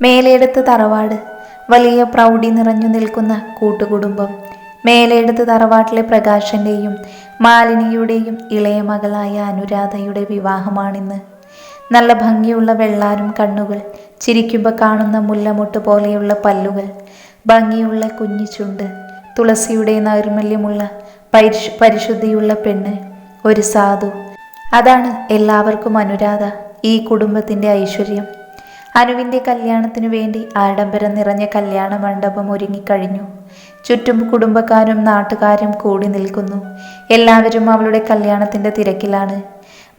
മേലെടുത്ത് തറവാട്. വലിയ പ്രൗഢി നിറഞ്ഞു നിൽക്കുന്ന കൂട്ടുകുടുംബം. മേലെടുത്ത് തറവാട്ടിലെ പ്രകാശന്റെയും മാലിനിയുടെയും ഇളയ മകളായ അനുരാധയുടെ വിവാഹമാണിന്ന്. നല്ല ഭംഗിയുള്ള വെള്ളാരും കണ്ണുകൾ ചിരിക്കുമ്പോൾ കാണുന്ന മുല്ലമുട്ട് പോലെയുള്ള പല്ലുകൾ ഭംഗിയുള്ള കുഞ്ഞു ചുണ്ട് തുളസിയുടെ നൈർമല്യമുള്ള പരിശു പരിശുദ്ധിയുള്ള പെണ്ണ് ഒരു സാധു. അതാണ് എല്ലാവർക്കും അനുരാധ ഈ കുടുംബത്തിന്റെ ഐശ്വര്യം. അനുവിന്റെ കല്യാണത്തിനു വേണ്ടി ആഡംബരം നിറഞ്ഞ കല്യാണ മണ്ഡപം ഒരുങ്ങിക്കഴിഞ്ഞു. ചുറ്റും കുടുംബക്കാരും നാട്ടുകാരും കൂടി നിൽക്കുന്നു. എല്ലാവരും അവളുടെ കല്യാണത്തിന്റെ തിരക്കിലാണ്.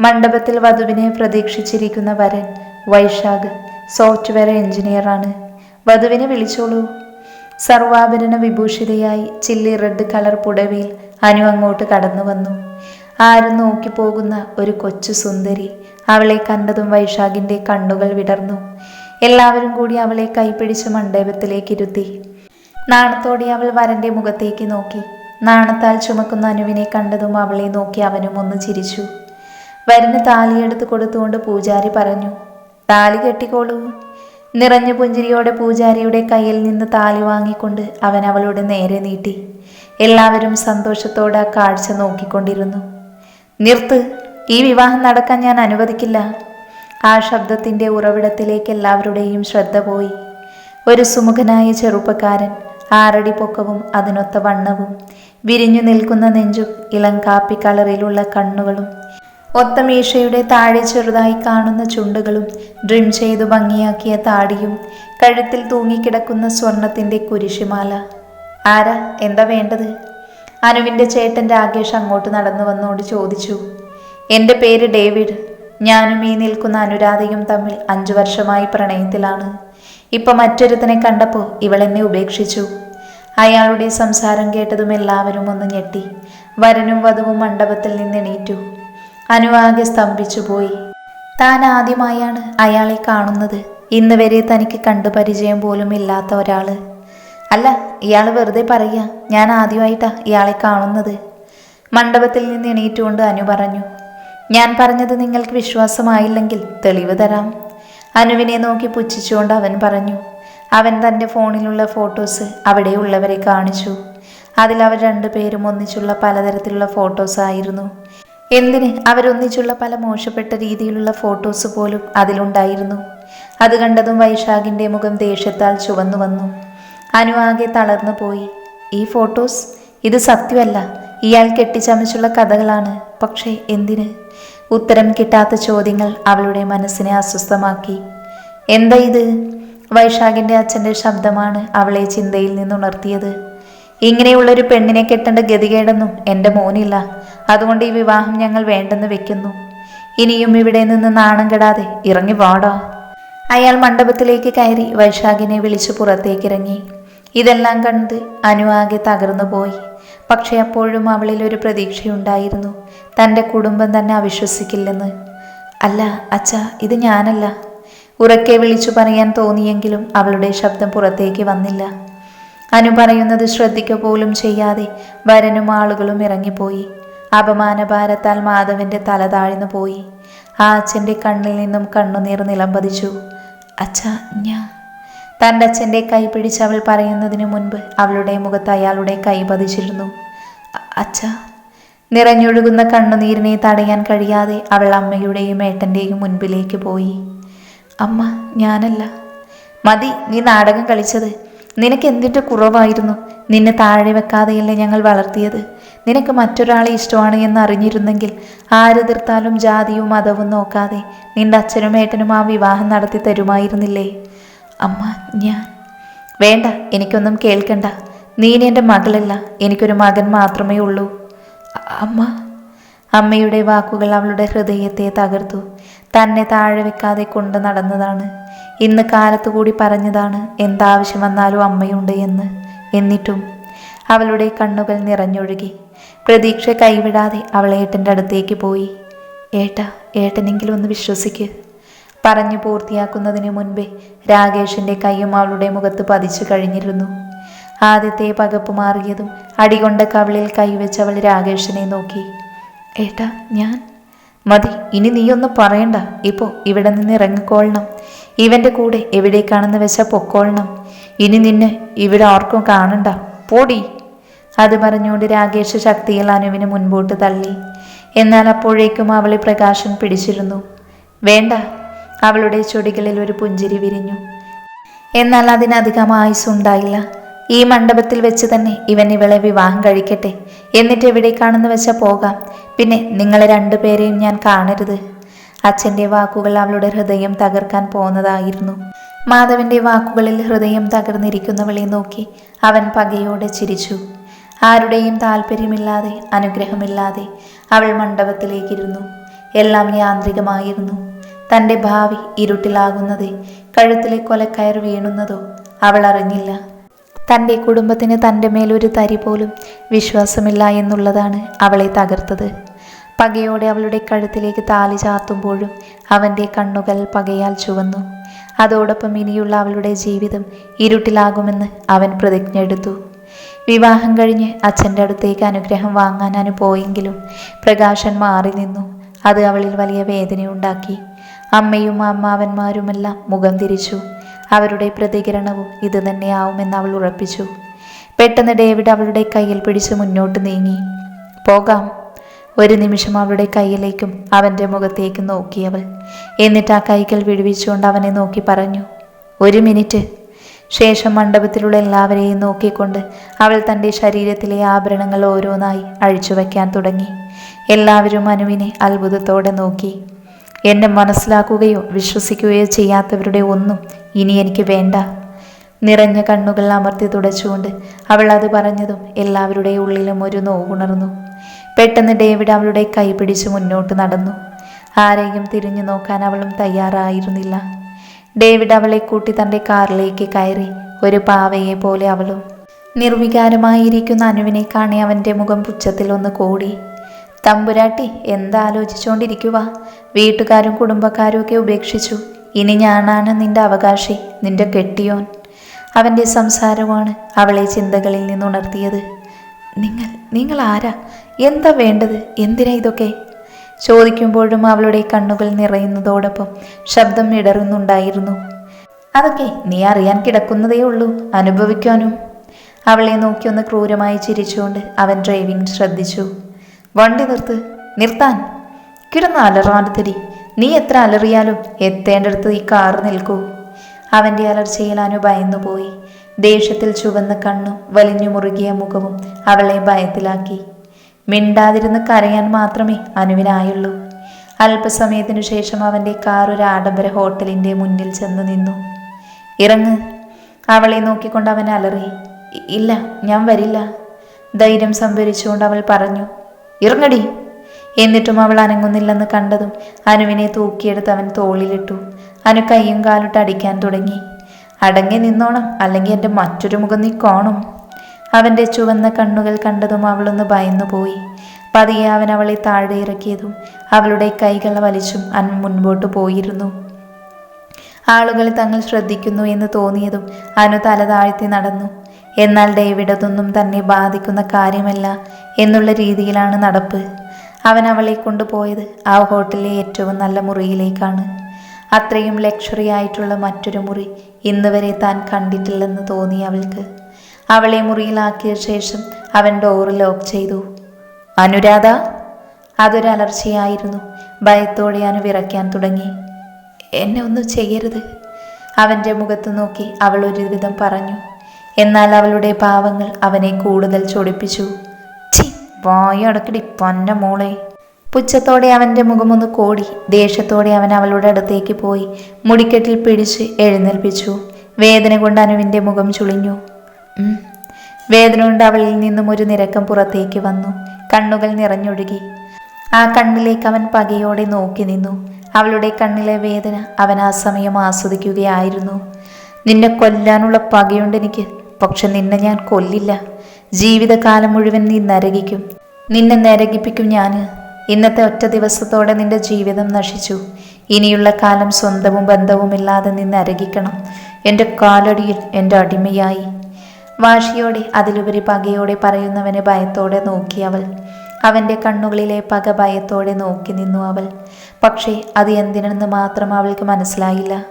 മണ്ഡപത്തിൽ വധുവിനെ പ്രതീക്ഷിച്ചിരിക്കുന്ന വരൻ വൈശാഖ് സോഫ്റ്റ്വെയർ എഞ്ചിനീയറാണ് വധുവിനെ വിളിച്ചോളൂ. സർവാഭരണ വിഭൂഷിതയായി ചില്ലി റെഡ് കളർ പുടവയിൽ അനു അങ്ങോട്ട് കടന്നു വന്നു ആരും നോക്കിപ്പോകുന്ന ഒരു കൊച്ചു സുന്ദരി അവളെ കണ്ടതും വൈശാഖിന്റെ കണ്ണുകൾ വിടർന്നു. എല്ലാവരും കൂടി അവളെ കൈപിടിച്ച് മണ്ഡപത്തിലേക്ക് ഇരുത്തി. നാണത്തോടെ അവൾ വരന്റെ മുഖത്തേക്ക് നോക്കി. നാണത്താൽ ചുമക്കുന്ന അനുവിനെ കണ്ടതും അവളെ നോക്കി അവനും ഒന്ന് ചിരിച്ചു. വരന് താലിയെടുത്ത് കൊടുത്തുകൊണ്ട് പൂജാരി പറഞ്ഞു താലി കെട്ടിക്കോളൂ. നിറഞ്ഞ പുഞ്ചിരിയോടെ പൂജാരിയുടെ കയ്യിൽ നിന്ന് താലി വാങ്ങിക്കൊണ്ട് അവൻ അവളുടെ നേരെ നീട്ടി. എല്ലാവരും സന്തോഷത്തോടെ ആ കാഴ്ച നോക്കിക്കൊണ്ടിരുന്നു. നിർത്ത്. ഈ വിവാഹം നടക്കാൻ ഞാൻ അനുവദിക്കില്ല. ആ ശബ്ദത്തിന്റെ ഉറവിടത്തിലേക്ക് എല്ലാവരുടെയും ശ്രദ്ധ പോയി. ഒരു സുമുഖനായ ചെറുപ്പക്കാരൻ ആറടി പൊക്കവും അതിനൊത്ത വണ്ണവും വിരിഞ്ഞു നിൽക്കുന്ന നെഞ്ചും ഇളം കാപ്പി കളറിലുള്ള കണ്ണുകളും ഒത്ത മീശയുടെ താഴെ ചെറുതായി കാണുന്ന ചുണ്ടുകളും ഡ്രിം ചെയ്തു ഭംഗിയാക്കിയ താടിയും കഴുത്തിൽ തൂങ്ങിക്കിടക്കുന്ന സ്വർണത്തിന്റെ കുരിശുമാല. ആരാ? എന്താ വേണ്ടത്? അനുവിന്റെ ചേട്ടൻ രാകേഷ് അങ്ങോട്ട് നടന്നു വന്നോട് ചോദിച്ചു എന്റെ പേര് ഡേവിഡ്. ഞാനും ഈ നിൽക്കുന്ന അനുരാധയും തമ്മിൽ അഞ്ചു വർഷമായി പ്രണയത്തിലാണ്. ഇപ്പം മറ്റൊരുത്തനെ കണ്ടപ്പോൾ ഇവളെന്നെ ഉപേക്ഷിച്ചു. അയാളുടെ സംസാരം കേട്ടതും എല്ലാവരും ഒന്ന് ഞെട്ടി. വരനും വധുവും മണ്ഡപത്തിൽ നിന്ന് എണീറ്റു അനുവാകെ സ്തംഭിച്ചു പോയി. താൻ ആദ്യമായാണ് അയാളെ കാണുന്നത്. ഇന്ന് വരെ തനിക്ക് കണ്ടു പരിചയം പോലും ഇല്ലാത്ത ഒരാൾ. അല്ല ഇയാൾ വെറുതെ പറയുക ഞാൻ ആദ്യമായിട്ടാ ഇയാളെ കാണുന്നത്. മണ്ഡപത്തിൽ നിന്ന് എണീറ്റുകൊണ്ട് അനു പറഞ്ഞു ഞാൻ പറഞ്ഞത് നിങ്ങൾക്ക് വിശ്വാസമായില്ലെങ്കിൽ തെളിവ് തരാം. അനുവിനെ നോക്കി പുച്ഛിച്ചുകൊണ്ട് അവൻ പറഞ്ഞു അവൻ തന്റെ ഫോണിലുള്ള ഫോട്ടോസ് അവിടെയുള്ളവരെ കാണിച്ചു. അതിൽ അവർ രണ്ടുപേരും ഒന്നിച്ചുള്ള പലതരത്തിലുള്ള ഫോട്ടോസ് ആയിരുന്നു. എന്തിന് അവരൊന്നിച്ചുള്ള പല മോശപ്പെട്ട രീതിയിലുള്ള ഫോട്ടോസ് പോലും അതിലുണ്ടായിരുന്നു. അത് കണ്ടതും വൈശാഖിന്റെ മുഖം ദേഷ്യത്താൽ ചുവന്നു വന്നു അനു ആകെ തളർന്നു പോയി. ഈ ഫോട്ടോസ്? ഇത് സത്യമല്ല. ഇയാൾ കെട്ടിച്ചമച്ചുള്ള കഥകളാണ്. പക്ഷേ എന്തിന്? ഉത്തരം കിട്ടാത്ത ചോദ്യങ്ങൾ അവളുടെ മനസ്സിനെ അസ്വസ്ഥമാക്കി. എന്താ ഇത്? വൈശാഖിന്റെ അച്ഛന്റെ ശബ്ദമാണ് അവളെ ചിന്തയിൽ നിന്നുണർത്തിയത്. ഇങ്ങനെയുള്ളൊരു പെണ്ണിനെ കെട്ടേണ്ട ഗതികേടൊന്നും എന്റെ മോനില്ല. അതുകൊണ്ട് ഈ വിവാഹം ഞങ്ങൾ വേണ്ടെന്ന് വെക്കുന്നു. ഇനിയും ഇവിടെ നിന്ന് നാണം കെടാതെ ഇറങ്ങി വാടാ. അയാൾ മണ്ഡപത്തിലേക്ക് കയറി വൈശാഖിനെ വിളിച്ചു പുറത്തേക്കിറങ്ങി. ഇതെല്ലാം കണ്ട് അനു ആകെ തകർന്നു പോയി. പക്ഷെ അപ്പോഴും അവളിൽ ഒരു പ്രതീക്ഷയുണ്ടായിരുന്നു. തന്റെ കുടുംബം തന്നെ അവിശ്വസിക്കില്ലെന്ന്. അല്ല അച്ഛ ഇത് ഞാനല്ല ഉറക്കെ വിളിച്ചു പറയാൻ തോന്നിയെങ്കിലും അവളുടെ ശബ്ദം പുറത്തേക്ക് വന്നില്ല. അനു പറയുന്നത് ശ്രദ്ധിക്ക പോലും ചെയ്യാതെ വരനും ആളുകളും ഇറങ്ങിപ്പോയി. അപമാനഭാരത്താൽ മാധവന്റെ തല താഴ്ന്നു പോയി. ആ അച്ഛന്റെ കണ്ണിൽ നിന്നും കണ്ണുനീർ നിലംപതിച്ചു അച്ഛ ഞാ തന്റെ അച്ഛന്റെ കൈ പിടിച്ച് അവൾ പറയുന്നതിന് മുൻപ് അവളുടെ മുഖത്ത് അയാളുടെ കൈ പതിച്ചിരുന്നു. "അ- അച്ഛ നിറഞ്ഞൊഴുകുന്ന കണ്ണുനീരിനെ തടയാൻ കഴിയാതെ അവൾ അമ്മയുടെയും ഏട്ടന്റെയും മുൻപിലേക്ക് പോയി. അമ്മ ഞാനല്ല. മതി നീ നാടകം കളിച്ചത്. നിനക്ക് എന്തിന്റെ കുറവായിരുന്നു? നിന്നെ താഴെ വെക്കാതെയല്ലേ ഞങ്ങൾ വളർത്തിയത്? നിനക്ക് മറ്റൊരാളെ ഇഷ്ടമാണ് എന്ന് അറിഞ്ഞിരുന്നെങ്കിൽ ആരെതിർത്താലും ജാതിയും മതവും നോക്കാതെ നിന്റെ അച്ഛനും ഏട്ടനും ആ വിവാഹം നടത്തി തരുമായിരുന്നില്ലേ? അമ്മ ഞാൻ. വേണ്ട എനിക്കൊന്നും കേൾക്കണ്ട. നീ ഇനി എന്റെ മകളല്ല എനിക്കൊരു മകൻ മാത്രമേ ഉള്ളൂ. അമ്മ അമ്മയുടെ വാക്കുകൾ അവളുടെ ഹൃദയത്തെ തകർത്തു. തന്നെ താഴെ വെക്കാതെ കൊണ്ട് നടന്നതാണ്. ഇന്ന് കാലത്തുകൂടി പറഞ്ഞതാണ് എന്താവശ്യം വന്നാലും അമ്മയുണ്ട് എന്ന്. എന്നിട്ടും അവളുടെ കണ്ണുകൾ നിറഞ്ഞൊഴുകി. പ്രതീക്ഷ കൈവിടാതെ അവൾ ഏട്ടന്റെ അടുത്തേക്ക് പോയി. ഏട്ടാ ഏട്ടനെങ്കിലും ഒന്ന് വിശ്വസിക്ക്. പറഞ്ഞു പൂർത്തിയാക്കുന്നതിന് മുൻപേ രാകേഷിന്റെ കൈയും അവളുടെ മുഖത്ത് പതിച്ചു കഴിഞ്ഞിരുന്നു. ആദ്യത്തെ പകപ്പ് മാറിയതും അടികൊണ്ട കവിളിൽ കൈവച്ച് അവൾ രാകേഷിനെ നോക്കി. ഏട്ടാ ഞാൻ? മതി ഇനി നീയൊന്നും പറയണ്ട. ഇപ്പോ ഇവിടെ നിന്ന് ഇറങ്ങിക്കോളണം. ഇവന്റെ കൂടെ എവിടേക്കാണെന്ന് വെച്ചാൽ പൊക്കോളണം. ഇനി നിന്നെ ഇവിടെ ആർക്കും കാണണ്ട. പോടി. അത് പറഞ്ഞുകൊണ്ട് രാകേഷ് ശക്തിയിൽ അനുവിന് മുൻപോട്ട് തള്ളി. എന്നാൽ അപ്പോഴേക്കും അവളെ പ്രകാശൻ പിടിച്ചിരുന്നു. വേണ്ട അവളുടെ ചൊടികളിൽ ഒരു പുഞ്ചിരി വിരിഞ്ഞു. എന്നാൽ അതിനധികം ആയുസ്സുണ്ടായില്ല. ഈ മണ്ഡപത്തിൽ വെച്ച് തന്നെ ഇവൻ ഇവളെ വിവാഹം കഴിക്കട്ടെ. എന്നിട്ട് എവിടേക്കാണെന്ന് വെച്ചാൽ പോകാം. പിന്നെ നിങ്ങളെ രണ്ടുപേരെയും ഞാൻ കാണരുത്. അച്ഛന്റെ വാക്കുകൾ അവളുടെ ഹൃദയം തകർക്കാൻ പോകുന്നതായിരുന്നു മാധവന്റെ വാക്കുകളിൽ ഹൃദയം തകർന്നിരിക്കുന്നവളെ നോക്കി അവൻ പകയോടെ ചിരിച്ചു. ആരുടെയും താല്പര്യമില്ലാതെ അനുഗ്രഹമില്ലാതെ അവൾ മണ്ഡപത്തിലേക്കിരുന്നു. എല്ലാം യാന്ത്രികമായിരുന്നു. തന്റെ ഭാവി ഇരുട്ടിലാകുന്നതേ കഴുത്തിലെ കൊലക്കയർ വീണുന്നതോ അവൾ അറിഞ്ഞില്ല. തന്റെ കുടുംബത്തിന് തന്റെ മേലൊരു തരി പോലും വിശ്വാസമില്ല എന്നുള്ളതാണ് അവളെ തകർത്തത്. പകയോടെ അവളുടെ കഴുത്തിലേക്ക് താലി ചാർത്തുമ്പോഴും അവന്റെ കണ്ണുകൾ പകയാൽ ചുവന്നു. അതോടൊപ്പം ഇനിയുള്ള അവളുടെ ജീവിതം ഇരുട്ടിലാകുമെന്ന് അവൻ പ്രതിജ്ഞ എടുത്തു വിവാഹം കഴിഞ്ഞ് അച്ഛന്റെ അടുത്തേക്ക് അനുഗ്രഹം വാങ്ങാൻ അനു പോയെങ്കിലും പ്രകാശൻ മാറി നിന്നു. അത് അവളിൽ വലിയ വേദനയുണ്ടാക്കി. അമ്മയും അമ്മാവന്മാരുമെല്ലാം മുഖം തിരിച്ചു. അവരുടെ പ്രതികരണവും ഇത് തന്നെയാവുമെന്ന് അവൾ ഉറപ്പിച്ചു. പെട്ടെന്ന് ഡേവിഡ് അവളുടെ കയ്യിൽ പിടിച്ച് മുന്നോട്ട് നീങ്ങി. പോകാം. ഒരു നിമിഷം അവളുടെ കയ്യിലേക്കും അവന്റെ മുഖത്തേക്കും നോക്കിയവൾ എന്നിട്ട് ആ കൈകൾ വിടുവിച്ചുകൊണ്ട് അവനെ നോക്കി പറഞ്ഞു ഒരു മിനിറ്റ്. ശേഷം മണ്ഡപത്തിലുള്ള എല്ലാവരെയും നോക്കിക്കൊണ്ട് അവൾ തന്റെ ശരീരത്തിലെ ആഭരണങ്ങൾ ഓരോന്നായി അഴിച്ചു വയ്ക്കാൻ തുടങ്ങി. എല്ലാവരും അനുവിനെ അത്ഭുതത്തോടെ നോക്കി. എന്നെ മനസ്സിലാക്കുകയോ വിശ്വസിക്കുകയോ ചെയ്യാത്തവരുടെ ഒന്നും ഇനി എനിക്ക് വേണ്ട. നിറഞ്ഞ കണ്ണുകൾ അമർത്തി തുടച്ചുകൊണ്ട് അവൾ അത് പറഞ്ഞതും എല്ലാവരുടെ ഉള്ളിലും ഒരു നോവുണർന്നു. പെട്ടെന്ന് ഡേവിഡ് അവളുടെ കൈ പിടിച്ച് മുന്നോട്ട് നടന്നു. ആരെയും തിരിഞ്ഞു നോക്കാൻ അവളും തയ്യാറായിരുന്നില്ല. ഡേവിഡ് അവളെ കൂട്ടി തന്റെ കാറിലേക്ക് കയറി ഒരു പാവയെ പോലെ അവളും. നിർവികാരമായിരിക്കുന്ന അനുവിനെ കാണി അവന്റെ മുഖം പുച്ഛത്തിൽ ഒന്ന് കൂടി. തമ്പുരാട്ടി എന്താലോചിച്ചുകൊണ്ടിരിക്കുക വീട്ടുകാരും കുടുംബക്കാരും ഒക്കെ ഉപേക്ഷിച്ചു. ഇനി ഞാനാണ് നിന്റെ അവകാശി നിന്റെ കെട്ടിയോൻ. അവന്റെ സംസാരമാണ് അവളെ ചിന്തകളിൽ നിന്നുണർത്തിയത്. നിങ്ങൾ നിങ്ങൾ ആരാ? എന്താ വേണ്ടത്? എന്തിനാ ഇതൊക്കെ? ചോദിക്കുമ്പോഴും അവളുടെ കണ്ണുകൾ നിറയുന്നതോടൊപ്പം ശബ്ദം ഇടറുന്നുണ്ടായിരുന്നു. അതൊക്കെ നീ അറിയാൻ കിടക്കുന്നതേ ഉള്ളൂ അനുഭവിക്കാനും. അവളെ നോക്കിയൊന്ന് ക്രൂരമായി ചിരിച്ചുകൊണ്ട് അവൻ ഡ്രൈവിംഗ് ശ്രദ്ധിച്ചു. വണ്ടി നിർത്ത്. നിർത്താൻ. കിടന്ന് അലറാടുത്തരി നീ എത്ര അലറിയാലും എത്തേണ്ടടുത്ത് ഈ കാറ് നിൽക്കൂ. അവന്റെ അലർച്ചയിൽ അനു ഭയന്നുപോയി. ദേഷ്യത്തിൽ ചുവന്ന കണ്ണും വലിഞ്ഞു മുറുകിയ മുഖവും അവളെ ഭയത്തിലാക്കി. മിണ്ടാതിരുന്ന് കരയാൻ മാത്രമേ അനുവിനായുള്ളൂ. അല്പസമയത്തിനു ശേഷം അവന്റെ കാർ ഒരു ആഡംബര ഹോട്ടലിന്റെ മുന്നിൽ ചെന്ന് നിന്നു. ഇറങ്ങ്. അവളെ നോക്കിക്കൊണ്ട് അവൻ അലറി. ഇല്ല ഞാൻ വരില്ല. ധൈര്യം സംഭരിച്ചുകൊണ്ട് അവൾ പറഞ്ഞു. ഇറങ്ങടി. എന്നിട്ടും അവൾ അനങ്ങുന്നില്ലെന്ന് കണ്ടതും അനുവിനെ തൂക്കിയെടുത്ത് അവൻ തോളിലിട്ടു. അനു കൈയും കാലിട്ട് അടിക്കാൻ തുടങ്ങി. അടങ്ങി നിന്നോണം അല്ലെങ്കിൽ എന്റെ മറ്റൊരു മുഖം നീ കാണും. അവന്റെ ചുവന്ന കണ്ണുകൾ കണ്ടതും അവളൊന്ന് ഭയന്നു പോയി. പതിയെ അവൻ അവളെ താഴെ ഇറക്കിയതും അവളുടെ കൈകൾ വലിച്ചും അൻ മുൻപോട്ട് പോയിരുന്നു. ആളുകൾ തങ്ങൾ ശ്രദ്ധിക്കുന്നു എന്ന് തോന്നിയതും അനു തല താഴ്ത്തി നടന്നു. എന്നാൽ ഡേവിഡ് അതൊന്നും തന്നെ ബാധിക്കുന്ന കാര്യമല്ല എന്നുള്ള രീതിയിലാണ് നടപ്പ്. അവൻ അവളെ കൊണ്ടുപോയത് ആ ഹോട്ടലിലെ ഏറ്റവും നല്ല മുറിയിലേക്കാണ്. അത്രയും ലക്ഷറി ആയിട്ടുള്ള മറ്റൊരു മുറി ഇന്ന് വരെ താൻ കണ്ടിട്ടില്ലെന്ന് തോന്നി അവൾക്ക്. അവളെ മുറിയിലാക്കിയ ശേഷം അവൻ ഡോർ ലോക്ക് ചെയ്തു. അനുരാധ! അതൊരു അലർച്ചയായിരുന്നു. ഭയത്തോടെ അനു വിറയ്ക്കാൻ തുടങ്ങി. എന്നെ ഒന്നും ചെയ്യരുത്. അവന്റെ മുഖത്ത് നോക്കി അവൾ ഒരുവിധം പറഞ്ഞു. എന്നാൽ അവളുടെ പാവങ്ങൾ അവനെ കൂടുതൽ ചൊടിപ്പിച്ചു. ഛി വായടക്കടി പൊന്ന മോളെ. പുച്ഛത്തോടെ അവന്റെ മുഖമൊന്ന് കോടി ദേഷ്യത്തോടെ അവൻ അവളുടെ അടുത്തേക്ക് പോയി മുടിക്കെട്ടിൽ പിടിച്ച് എഴുന്നേൽപ്പിച്ചു. വേദന കൊണ്ട് അനുവിന്റെ മുഖം ചുളിഞ്ഞു. വേദന കൊണ്ട് അവളിൽ നിന്നും ഒരു നിരക്കം പുറത്തേക്ക് വന്നു. കണ്ണുകൾ നിറഞ്ഞൊഴുകി. ആ കണ്ണിലേക്ക് അവൻ പകയോടെ നോക്കി നിന്നു. അവളുടെ കണ്ണിലെ വേദന അവൻ ആ സമയം ആസ്വദിക്കുകയായിരുന്നു. നിന്നെ കൊല്ലാനുള്ള പകയുണ്ട് എനിക്ക്. പക്ഷെ നിന്നെ ഞാൻ കൊല്ലില്ല. ജീവിതകാലം മുഴുവൻ നീ നരകിക്കും. നിന്നെ നരകിപ്പിക്കും ഞാൻ ഇന്നത്തെ ഒറ്റ ദിവസത്തോടെ നിന്റെ ജീവിതം നശിച്ചു. ഇനിയുള്ള കാലം സ്വന്തവും ബന്ധവുമില്ലാതെ നിന്ന് അരകിക്കണം എന്റെ കാലടിയിൽ എന്റെ അടിമയായി. വാശിയോടെ അതിലുപരി പകയോടെ പറയുന്നവനെ ഭയത്തോടെ നോക്കി അവൾ. അവന്റെ കണ്ണുകളിലെ പക ഭയത്തോടെ നോക്കി നിന്നു അവൾ. പക്ഷേ അത് എന്തിനെന്ന് മാത്രം അവൾക്ക് മനസ്സിലായില്ല.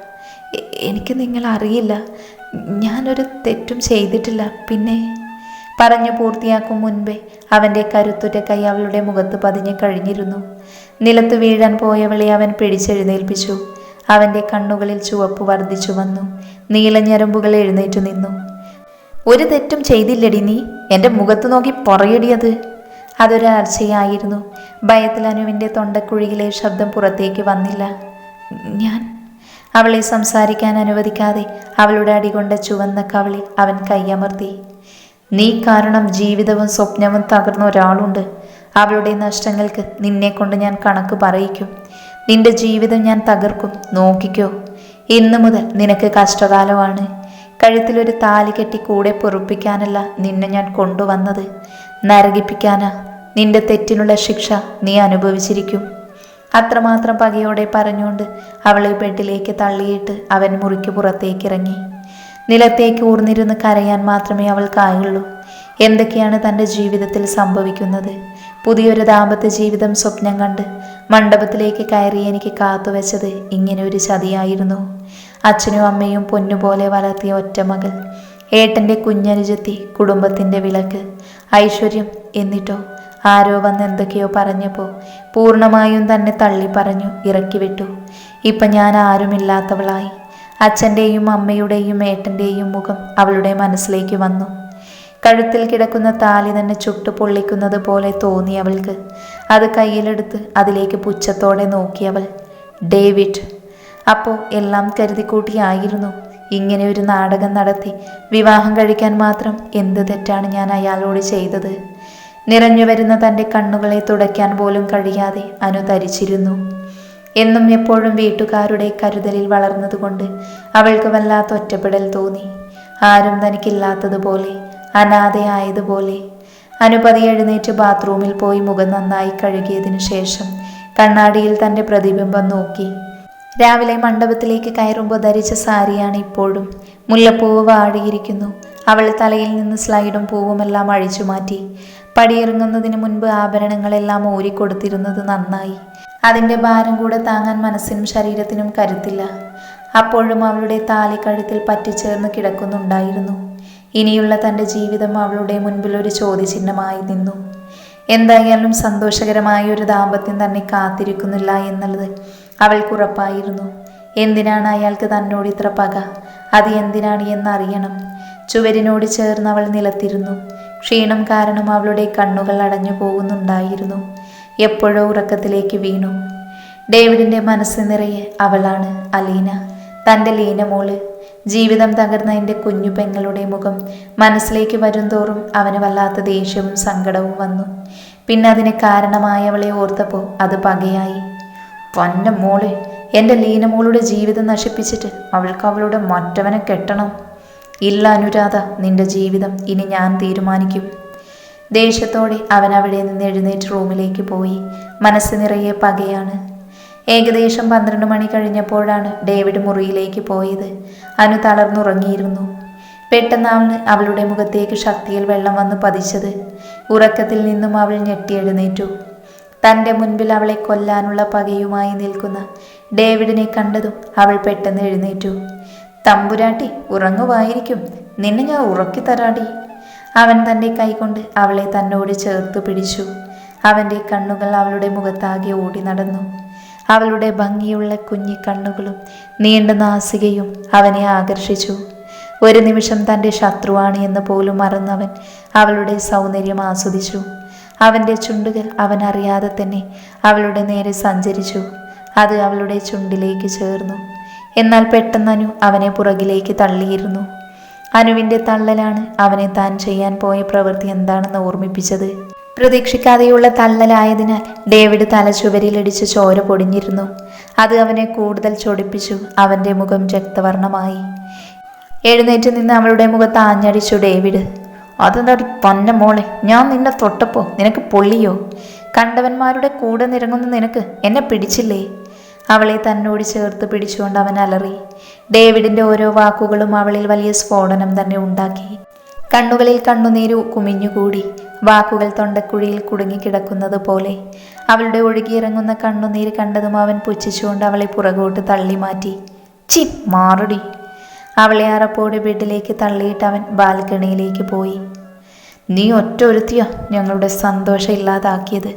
എനിക്ക് നിങ്ങൾ അറിയില്ല ഞാനൊരു തെറ്റും ചെയ്തിട്ടില്ല. പിന്നെ പറഞ്ഞു പൂർത്തിയാക്കും മുൻപേ അവന്റെ കരുത്തുറ്റ കൈ അവളുടെ മുഖത്ത് പതിഞ്ഞു കഴിഞ്ഞിരുന്നു. നിലത്ത് വീഴാൻ പോയവളെ അവൻ പിടിച്ചെഴുന്നേൽപ്പിച്ചു. അവന്റെ കണ്ണുകളിൽ ചുവപ്പ് വർദ്ധിച്ചു വന്നു. നീലഞ്ഞരമ്പുകൾ എഴുന്നേറ്റു നിന്നു. ഒരു തെറ്റും ചെയ്തില്ലടി നീ. എന്റെ മുഖത്ത് നോക്കി പറയടിയത് അതൊരർച്ചയായിരുന്നു ഭയത്തിൽ അനുവിന്റെ തൊണ്ടക്കുഴിയിലെ ശബ്ദം പുറത്തേക്ക് വന്നില്ല. ഞാൻ അവളെ സംസാരിക്കാൻ അനുവദിക്കാതെ അവളുടെ അടികൊണ്ട ചുവന്ന കവളിൽ അവൻ കൈയമർത്തി. നീ കാരണം ജീവിതവും സ്വപ്നവും തകർന്ന ഒരാളുണ്ട്. അവളുടെ നഷ്ടങ്ങൾക്ക് നിന്നെ കൊണ്ട് ഞാൻ കണക്ക് പറയിക്കും. നിന്റെ ജീവിതം ഞാൻ തകർക്കും. നോക്കിക്കോ. ഇന്നു മുതൽ നിനക്ക് കഷ്ടകാലമാണ്. കഴുത്തിലൊരു താലി കെട്ടി കൂടെ പൊറുപ്പിക്കാനല്ല നിന്നെ ഞാൻ കൊണ്ടുവന്നത്. നരകിപ്പിക്കാനാ. നിന്റെ തെറ്റിനുള്ള ശിക്ഷ നീ അനുഭവിച്ചിരിക്കും. അത്രമാത്രം പകയോടെ പറഞ്ഞുകൊണ്ട് അവളെ ബെഡിലേക്ക് തള്ളിയിട്ട് അവൻ മുറിക്ക് പുറത്തേക്ക് ഇറങ്ങി നിലത്തേക്ക് ഊർന്നിരുന്ന് കരയാൻ മാത്രമേ അവൾക്കായുള്ളൂ എന്തൊക്കെയാണ് തന്റെ ജീവിതത്തിൽ സംഭവിക്കുന്നത്? പുതിയൊരു ദാമ്പത്യ ജീവിതം സ്വപ്നം കണ്ട് മണ്ഡപത്തിലേക്ക് കയറി എനിക്ക് കാത്തുവെച്ചത് ഇങ്ങനെ ഒരു ചതിയായിരുന്നു. അച്ഛനും അമ്മയും പൊന്നുപോലെ വളർത്തിയ ഒറ്റ മകൾ. ഏട്ടന്റെ കുഞ്ഞനുജത്തി കുടുംബത്തിന്റെ വിളക്ക് ഐശ്വര്യം എന്നിട്ടോ ആരോ വന്ന് എന്തൊക്കെയോ പറഞ്ഞപ്പോൾ പൂർണമായും തന്നെ തള്ളി പറഞ്ഞു ഇറക്കി വിട്ടു. ഇപ്പം ഞാൻ ആരുമില്ലാത്തവളായി. അച്ഛന്റെയും അമ്മയുടെയും ഏട്ടന്റെയും മുഖം അവളുടെ മനസ്സിലേക്ക് വന്നു. കഴുത്തിൽ കിടക്കുന്ന താലി തന്നെ ചുട്ടു പൊള്ളിക്കുന്നത് പോലെ തോന്നി അവൾക്ക്. അത് കയ്യിലെടുത്ത് അതിലേക്ക് പുച്ഛത്തോടെ നോക്കിയവൾ ഡേവിഡ്. അപ്പോൾ എല്ലാം കരുതിക്കൂട്ടിയായിരുന്നു ഇങ്ങനെ ഒരു നാടകം നടത്തി വിവാഹം കഴിക്കാൻ മാത്രം എന്ത് തെറ്റാണ് ഞാൻ അയാളോട് ചെയ്തത്? നിറഞ്ഞു വരുന്ന തന്റെ കണ്ണുകളെ തുടയ്ക്കാൻ പോലും കഴിയാതെ അനു ധരിച്ചിരുന്നു എന്നും എപ്പോഴും വീട്ടുകാരുടെ കരുതലിൽ വളർന്നതുകൊണ്ട് അവൾക്ക് വല്ലാത്ത ഒറ്റപ്പെടൽ തോന്നി. ആരും തനിക്കില്ലാത്തതുപോലെ അനാഥയായതുപോലെ അനുപതി എഴുന്നേറ്റ് ബാത്റൂമിൽ പോയി മുഖം നന്നായി കഴുകിയതിനു ശേഷം കണ്ണാടിയിൽ തന്റെ പ്രതിബിംബം നോക്കി. രാവിലെ മണ്ഡപത്തിലേക്ക് കയറുമ്പോൾ ധരിച്ച സാരിയാണ് ഇപ്പോഴും. മുല്ലപ്പൂവ് വാടിയിരിക്കുന്നു. അവൾ തലയിൽ നിന്ന് സ്ലൈഡും പൂവുമെല്ലാം അഴിച്ചു മാറ്റി. പടിയിറങ്ങുന്നതിന് മുൻപ് ആഭരണങ്ങളെല്ലാം ഊരിക്കൊടുത്തിരുന്നത് നന്നായി. അതിന്റെ ഭാരം കൂടെ താങ്ങാൻ മനസ്സിനും ശരീരത്തിനും കരുത്തില്ല. അപ്പോഴും അവളുടെ താലി കഴുത്തിൽ പറ്റിച്ചേർന്ന് കിടക്കുന്നുണ്ടായിരുന്നു. ഇനിയുള്ള തന്റെ ജീവിതം അവളുടെ മുൻപിൽ ഒരു ചോദ്യചിഹ്നമായി നിന്നു. എന്തായാലും സന്തോഷകരമായ ഒരു ദാമ്പത്യം തന്നെ കാത്തിരിക്കുന്നില്ല എന്നുള്ളത് അവൾക്കുറപ്പായിരുന്നു എന്തിനാണ് അയാൾക്ക് തന്നോട് ഇത്ര പക? അത് എന്തിനാണ് എന്നറിയണം. ചുവരിനോട് ചേർന്ന് അവൾ നിലത്തിരുന്നു. ക്ഷീണം കാരണം അവളുടെ കണ്ണുകൾ അടഞ്ഞു പോകുന്നുണ്ടായിരുന്നു. എപ്പോഴോ ഉറക്കത്തിലേക്ക് വീണു. ഡേവിഡിന്റെ മനസ്സ് നിറയെ അവളാണ് അലീന. തന്റെ ലീനമോൾ. ജീവിതം തകർന്ന എന്റെ കുഞ്ഞു പെങ്ങളുടെ മുഖം മനസ്സിലേക്ക് വരുംതോറും അവന് വല്ലാത്ത ദേഷ്യവും സങ്കടവും വന്നു. പിന്നെ അതിന് കാരണമായ അവളെ ഓർത്തപ്പോൾ അത് പകയായി. പൊന്ന മോളെ എന്റെ ലീനമോളുടെ ജീവിതം നശിപ്പിച്ചിട്ട് അവൾക്ക് അവളുടെ മറ്റവനെ കെട്ടണം. ഇല്ല അനുരാധ നിന്റെ ജീവിതം ഇനി ഞാൻ തീരുമാനിക്കും. ദേഷ്യത്തോടെ അവൻ അവിടെ നിന്ന് എഴുന്നേറ്റ് റൂമിലേക്ക് പോയി. മനസ്സ് നിറയെ പകയാണ്. ഏകദേശം പന്ത്രണ്ട് മണി കഴിഞ്ഞപ്പോഴാണ് ഡേവിഡ് മുറിയിലേക്ക് പോയത്. അനു തളർന്നുറങ്ങിയിരുന്നു. പെട്ടെന്ന് അവന് അവളുടെ മുഖത്തേക്ക് ശക്തിയിൽ വെള്ളം വന്ന് പതിച്ചത്. ഉറക്കത്തിൽ നിന്നും അവൾ ഞെട്ടിയെഴുന്നേറ്റു തന്റെ മുൻപിൽ അവളെ കൊല്ലാനുള്ള പകയുമായി നിൽക്കുന്ന ഡേവിഡിനെ കണ്ടതും അവൾ പെട്ടെന്ന് എഴുന്നേറ്റു. തമ്പുരാട്ടി ഉറങ്ങുവായിരിക്കും. നിന്നെ ഞാൻ ഉറക്കി തരാടി. അവൻ തന്റെ കൈകൊണ്ട് അവളെ തന്നോട് ചേർത്ത് പിടിച്ചു. അവന്റെ കണ്ണുകൾ അവളുടെ മുഖത്താകെ ഓടി നടന്നു. അവളുടെ ഭംഗിയുള്ള കുഞ്ഞി കണ്ണുകളും നീണ്ട നാസികയും അവനെ ആകർഷിച്ചു. ഒരു നിമിഷം തന്റെ ശത്രുവാണ് എന്ന് പോലും മറന്നവൻ അവളുടെ സൗന്ദര്യം ആസ്വദിച്ചു. അവന്റെ ചുണ്ടുകൾ അവൻ അറിയാതെ തന്നെ അവളുടെ നേരെ സഞ്ചരിച്ചു. അത് അവളുടെ ചുണ്ടിലേക്ക് ചേർന്നു. എന്നാൽ പെട്ടെന്ന് അനു അവനെ പുറകിലേക്ക് തള്ളിയിരുന്നു. അനുവിന്റെ തള്ളലാണ് അവനെ താൻ ചെയ്യാൻ പോയ പ്രവൃത്തി എന്താണെന്ന് ഓർമ്മിപ്പിച്ചത്. പ്രതീക്ഷിക്കാതെയുള്ള തള്ളലായതിനാൽ ഡേവിഡ് തലച്ചുവരിലിടിച്ച് ചോര പൊടിഞ്ഞിരുന്നു. അത് അവനെ കൂടുതൽ ചൊടിപ്പിച്ചു അവന്റെ മുഖം രക്തവർണമായി എഴുന്നേറ്റ് നിന്ന് അവളുടെ മുഖത്ത് ആഞ്ഞടിച്ചു ഡേവിഡ് അതെന്താടി പന്ന മോളെ? ഞാൻ നിന്നെ തൊട്ടപ്പോ നിനക്ക് പൊള്ളിയോ? കണ്ടവന്മാരുടെ കൂടെ നിരങ്ങുന്ന നിനക്ക് എന്നെ പിടിച്ചില്ലേ? അവളെ തന്നോട് ചേർത്ത് പിടിച്ചുകൊണ്ട് അവൻ അലറി. ഡേവിഡിന്റെ ഓരോ വാക്കുകളും അവളിൽ വലിയ സ്ഫോടനം തന്നെ ഉണ്ടാക്കി. കണ്ണുകളിൽ കണ്ണുനീര് കുമിഞ്ഞുകൂടി. വാക്കുകൾ തൊണ്ടക്കുഴിയിൽ കുടുങ്ങിക്കിടക്കുന്നത് പോലെ. അവളുടെ ഒഴുകിയിറങ്ങുന്ന കണ്ണുനീര് കണ്ടതും അവൻ പുച്ഛിച്ചുകൊണ്ട് അവളെ പുറകോട്ട് തള്ളി മാറ്റി ചി മാറടി. അവളെ അറപ്പോടെ വീട്ടിലേക്ക് തള്ളിയിട്ട് അവൻ ബാൽക്കണിയിലേക്ക് പോയി. നീ ഒറ്റ ഒരുത്തിയാ ഞങ്ങളുടെ സന്തോഷം ഇല്ലാതാക്കിയത്.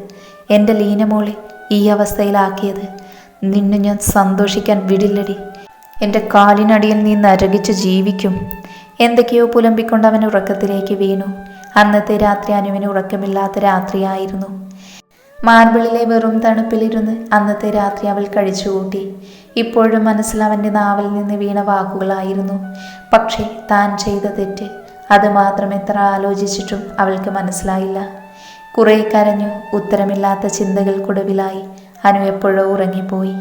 എന്റെ ലീനമോളെ ഈ അവസ്ഥയിലാക്കിയത്. നിന്നെ ഞാൻ സന്തോഷിക്കാൻ വിടില്ലടി. എന്റെ കാലിനടിയിൽ നീ നരകിച്ച് ജീവിക്കും. എന്തൊക്കെയോ പുലമ്പിക്കൊണ്ട് അവൻ ഉറക്കത്തിലേക്ക് വീണു. അന്നത്തെ രാത്രി അനുവിന് ഉറക്കമില്ലാത്ത രാത്രിയായിരുന്നു. മാർബിളിലെ വെറും തണുപ്പിലിരുന്ന് അന്നത്തെ രാത്രി അവൾ കഴിച്ചുകൂട്ടി ഇപ്പോഴും മനസ്സിൽ അവന്റെ നാവിൽ നിന്ന് വീണ വാക്കുകളായിരുന്നു. പക്ഷേ താൻ ചെയ്ത തെറ്റ്. അത് മാത്രം എത്ര ആലോചിച്ചിട്ടും അവൾക്ക് മനസ്സിലായില്ല. കുറേ കരഞ്ഞു ഉത്തരമില്ലാത്ത ചിന്തകൾക്കൊടുവിലായി അനു എപ്പോഴോ ഉറങ്ങിപ്പോയി.